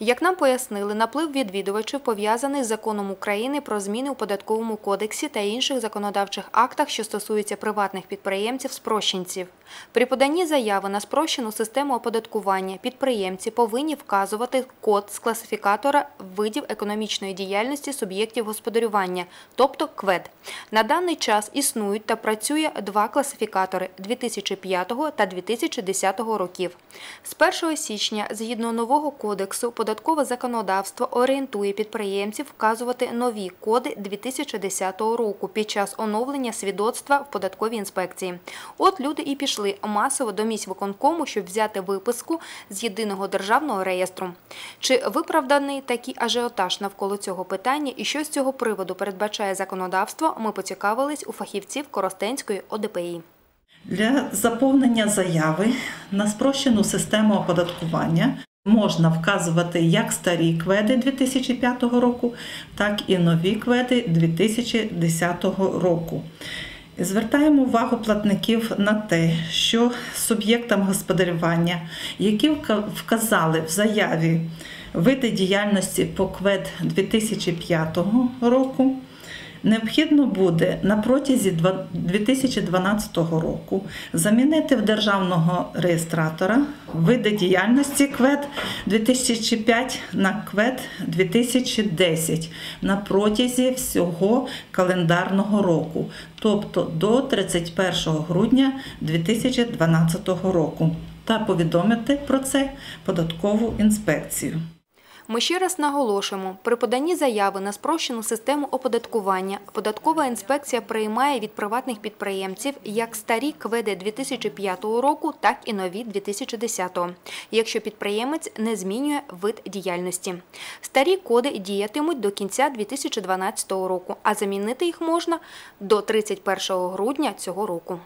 Як нам пояснили, наплив відвідувачів пов'язаний з законом України про зміни у податковому кодексі та інших законодавчих актах, що стосуються приватних підприємців-спрощенців. При поданні заяви на спрощену систему оподаткування підприємці повинні вказувати код з класифікатора видів економічної діяльності суб'єктів господарювання, тобто КВЕД. На даний час існують та працює два класифікатори 2005 та 2010 років. З 1 січня, згідно нового кодексу, податкове законодавство орієнтує підприємців вказувати нові коди 2010 року під час оновлення свідоцтва в податковій інспекції. От люди і пішли масово до місць виконкому, щоб взяти виписку з єдиного державного реєстру. Чи виправданий такий ажіотаж навколо цього питання і що з цього приводу передбачає законодавство, ми поцікавились у фахівців Коростенської ОДПІ. Для заповнення заяви на спрощену систему оподаткування можна вказувати як старі кведи 2005 року, так і нові кведи 2010 року. Звертаємо увагу платників на те, що суб'єктам господарювання, які вказали в заяві види діяльності по КВЕД 2005 року, Необхідно буде на протязі 2012 року замінити в державного реєстратора види діяльності КВЕД 2005 на КВЕД 2010 на протязі всього календарного року, тобто до 31 грудня 2012 року, та повідомити про це податкову інспекцію. Ми ще раз наголошуємо, при поданні заяви на спрощену систему оподаткування податкова інспекція приймає від приватних підприємців як старі кведи 2005 року, так і нові 2010, якщо підприємець не змінює вид діяльності. Старі коди діятимуть до кінця 2012 року, а замінити їх можна до 31 грудня цього року.